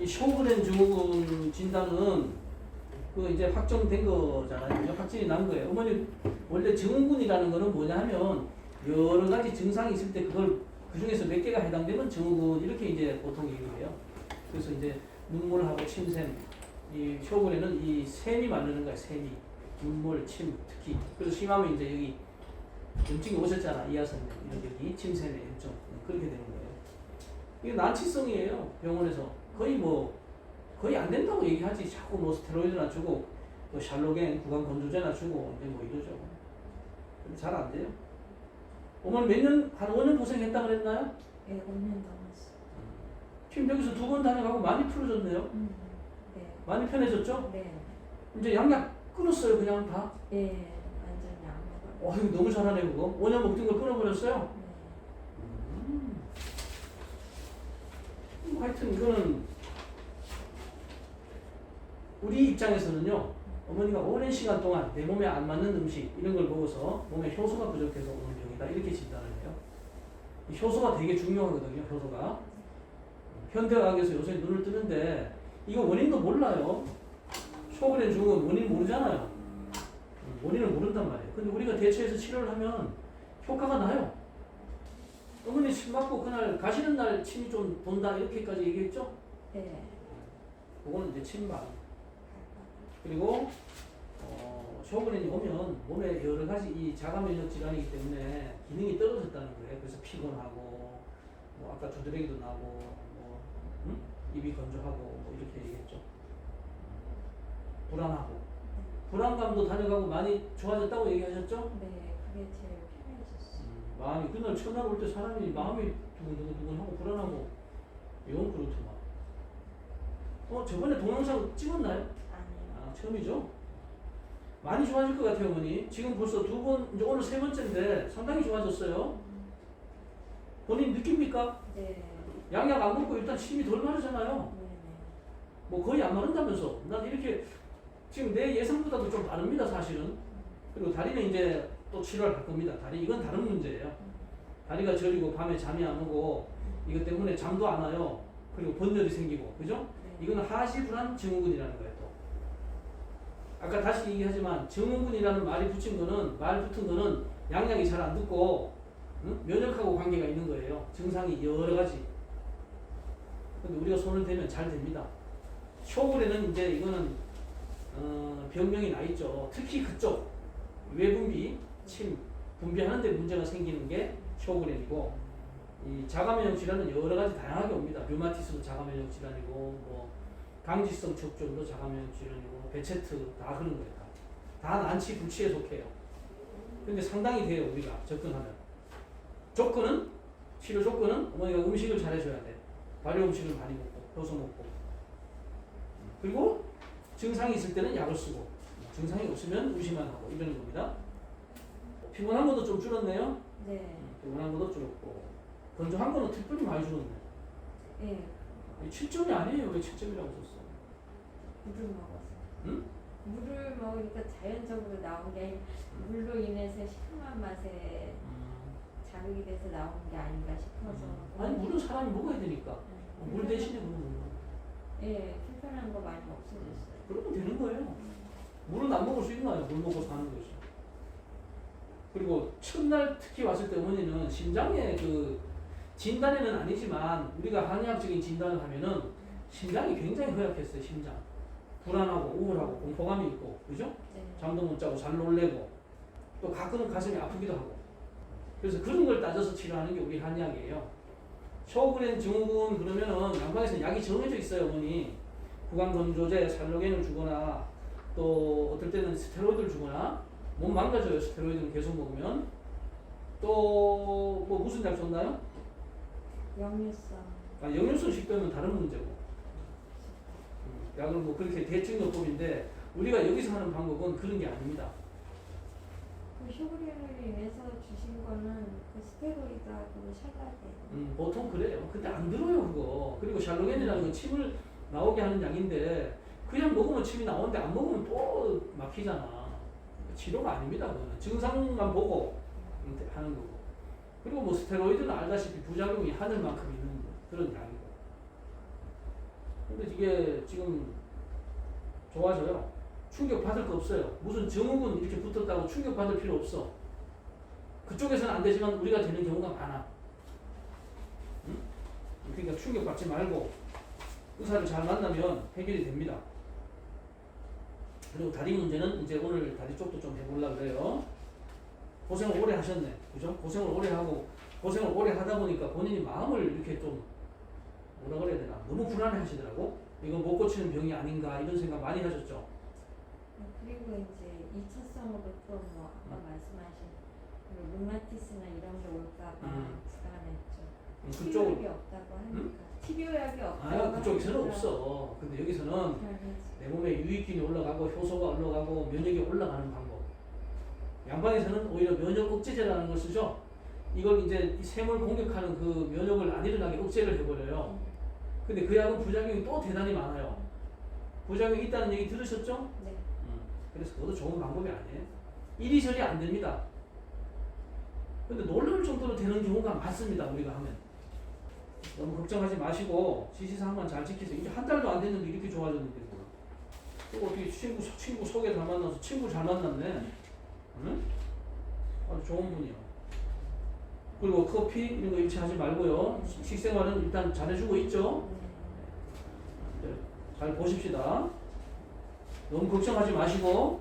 이 쇼그렌 증후군 진단은 그 이제 확정된 거잖아요. 확진이 난 거예요. 어머니 원래 증후군이라는 거는 뭐냐 하면 여러 가지 증상이 있을 때 그걸 그 중에서 몇 개가 해당되면 증후군 이렇게 이제 보통 얘기를 해요. 그래서 이제 눈물하고 침샘, 이 쇼그렌은 이 샘이 만드는 거야. 샘이 눈물, 침 특히 그래서 심하면 이제 여기 염증이 오셨잖아 이하선님 이런 여기 침샘에 염증 그렇게 되는 거예요. 이게 난치성이에요 병원에서 거의 뭐 거의 안 된다고 얘기하지 자꾸 뭐 스테로이드나 주고 뭐 샬로겐 구강 건조제나 주고 뭐 이러죠. 잘 안 돼요. 어머니 몇년한 5년 고생했다 그랬나요? 예, 5년 넘었어. 지금 여기서 두 번 다녀가고 많이 풀어졌네요. 음, 네, 많이 편해졌죠? 네, 이제 양약 끊었어요 그냥 다. 예, 안 먹어요. 와 이거 너무 잘하네 그거. 5년 먹던 걸 끊어버렸어요. 네. 음. 뭐 하여튼 이거는 우리 입장에서는요 어머니가 오랜 시간 동안 내 몸에 안 맞는 음식 이런 걸 먹어서 몸에 효소가 부족해서 오는 병이다 이렇게 진단을 해요. 이 효소가 되게 중요하거든요 효소가. 현대의학에서 요새 눈을 뜨는데 이거 원인도 몰라요. 쇼그렌 중은 원인 모르잖아요. 음, 원인을 모른단 말이에요. 근데 우리가 대처해서 치료를 하면 효과가 나요 어머니 침 맞고 그날 가시는 날 침이 좀 돈다 이렇게까지 얘기했죠? 네. 그거는 이제 침만 그리고 어, 쇼그렌이 오면 몸에 여러 가지 이 자가 면역 질환이기 때문에 기능이 떨어졌다는 거예요. 그래서 피곤하고 뭐 아까 두드러기도 나고 뭐 응? 입이 건조하고 뭐 이렇게 얘기했죠. 불안하고 불안감도 다녀가고 많이 좋아졌다고 얘기하셨죠? 네, 그게 제일. 음, 마음이 그날 첫날 올때 사람이 마음이 두근두근두근하고 불안하고 이건 그렇더만. 어 저번에 동영상 찍었나요? 아니요. 아 처음이죠? 많이 좋아질 것 같아요 어머니. 지금 벌써 두 번 이제 오늘 세 번째인데 상당히 좋아졌어요. 본인 느낍니까? 네, 양약 안 먹고 일단 침이 덜 마르잖아요. 네, 네. 뭐 거의 안 마른다면서. 난 이렇게 지금 내 예상보다도 좀 빠릅니다 사실은. 그리고 다리는 이제 또 치료를 할 겁니다. 다리 이건 다른 문제예요. 다리가 저리고 밤에 잠이 안 오고 이것 때문에 잠도 안 와요. 그리고 번열이 생기고 그죠? 네. 이거는 하시 불안 증후군이라는 거예요. 또. 아까 다시 얘기하지만 증후군이라는 말이 붙인 거는 말 붙은 거는 양약이 잘 안 듣고 응? 면역하고 관계가 있는 거예요. 증상이 여러 가지. 근데 우리가 손을 대면 잘 됩니다. 쇼굴에는 이제 이거는 어, 병명이 나 있죠. 특히 그쪽 외분비, 침 분비하는 데 문제가 생기는 게 쇼그렌이고 이 자가면역 질환은 여러 가지 다양하게 옵니다. 류마티스도 자가면역 질환이고 뭐 강지성 척존도 자가면역 질환이고 베체트 다 그런 거예요. 다, 다 난치 불치에 속해요. 근데 상당히 돼요 우리가 접근하면. 조건은 치료 조건은 어머니가 음식을 잘 해줘야 돼. 발효 음식을 많이 먹고 효소 먹고 그리고 증상이 있을 때는 약을 쓰고 증상이 없으면 의심만 하고 이러는 겁니다. 피곤한 것도 좀 줄었네요. 네, 피곤한 것도 줄었고 건조한 거는 특별히 많이 줄었네. 예, 7점이 아니에요. 왜 7점이라고 썼어? 물을 먹어서. 응? 물을 먹으니까 자연적으로 나온 게 물로 인해서 시큼한 맛에 자극이 돼서 나온 게 아닌가 싶어서. 아니 물은 사람이 먹어야 되니까 네. 물 대신에 먹는 거. 예, 불편한 거 많이 없어졌어요. 그러면 되는 거예요. 물은 안 먹을 수 있나요? 물 먹고 사는 것이. 그리고 첫날 특히 왔을 때 어머니는 심장에 그 진단에는 아니지만 우리가 한의학적인 진단을 하면은 심장이 굉장히 허약했어요. 심장. 불안하고 우울하고 공포감이 있고 그죠? 네. 잠도 못 자고 잘 놀래고 또 가끔은 가슴이 아프기도 하고 그래서 그런 걸 따져서 치료하는 게 우리 한의학이에요. 쇼그렌 증후군 그러면은 양방에서 약이 정해져 있어요, 어머니. 구강 건조제, 살로겐을 주거나 또 어떨 때는 스테로이드를 주거나 몸 망가져요, 스테로이드를 계속 먹으면. 또 뭐 무슨 약 줬나요? 역류성. 아, 영양소 식도염은 다른 문제고. 음, 약을 뭐 그렇게 대증요법인데 우리가 여기서 하는 방법은 그런 게 아닙니다. 그 쇼그렌을 인해서 주신 거는 그 스테로이드하고 샬라겐. 음, 보통 그래요. 근데 안 들어요, 그거. 그리고 샬로겐이라는 건 침을 나오게 하는 약인데 그냥 먹으면 침이 나오는데 안 먹으면 또 막히잖아. 치료가 아닙니다. 증상만 보고 음, 하는 거고. 그리고 뭐 스테로이드는 알다시피 부작용이 하늘 만큼 있는 그런 약이고. 근데 이게 지금 좋아져요. 충격 받을 거 없어요. 무슨 증후군 이렇게 붙었다고 충격 받을 필요 없어. 그쪽에서는 안 되지만 우리가 되는 경우가 많아. 응? 그러니까 충격 받지 말고 의사를 잘 만나면 해결이 됩니다. 그리고 다리 문제는 이제 오늘 다리 쪽도 좀 해보려고 그래요. 고생을 오래 하셨네. 그죠? 고생을 오래 하고, 고생을 오래 하다 보니까 본인이 마음을 이렇게 좀, 뭐라 그래야 되나. 너무 불안해 하시더라고. 이거 못 고치는 병이 아닌가, 이런 생각 많이 하셨죠. 그리고 이제 2차성으로 또뭐 아까 말씀하신 그 룸마티스나 이런 게 올까봐 음. 불안했죠. 음, 그쪽, 치료약이 없다고 하니까 치 료약이 없다고 아, 그쪽에서는 없어. 근데 여기서는 불안했지. 내 몸에 유익균이 올라가고, 효소가 올라가고, 면역이 올라가는 방법. 양방에서는 오히려 면역 억제제라는 걸 쓰죠. 이걸 이제 이 샘을 공격하는 그 면역을 안 일어나게 억제를 해버려요. 근데 그 약은 부작용이 또 대단히 많아요. 부작용이 있다는 얘기 들으셨죠? 네. 그래서 그것도 좋은 방법이 아니에요. 이리저리 안 됩니다. 근데 놀라울 정도로 되는 경우가 많습니다. 우리가 하면. 너무 걱정하지 마시고 지시사항만 잘 지키세요. 이제 한 달도 안 됐는데 이렇게 좋아졌는데 뭐. 또 어떻게 친구 친구 속에 잘 만나서 친구 잘 만났네. 응? 아주 좋은 분이요. 그리고 커피 이런 거 일치하지 말고요. 식- 식생활은 일단 잘해주고 있죠. 네. 잘 보십시다. 너무 걱정하지 마시고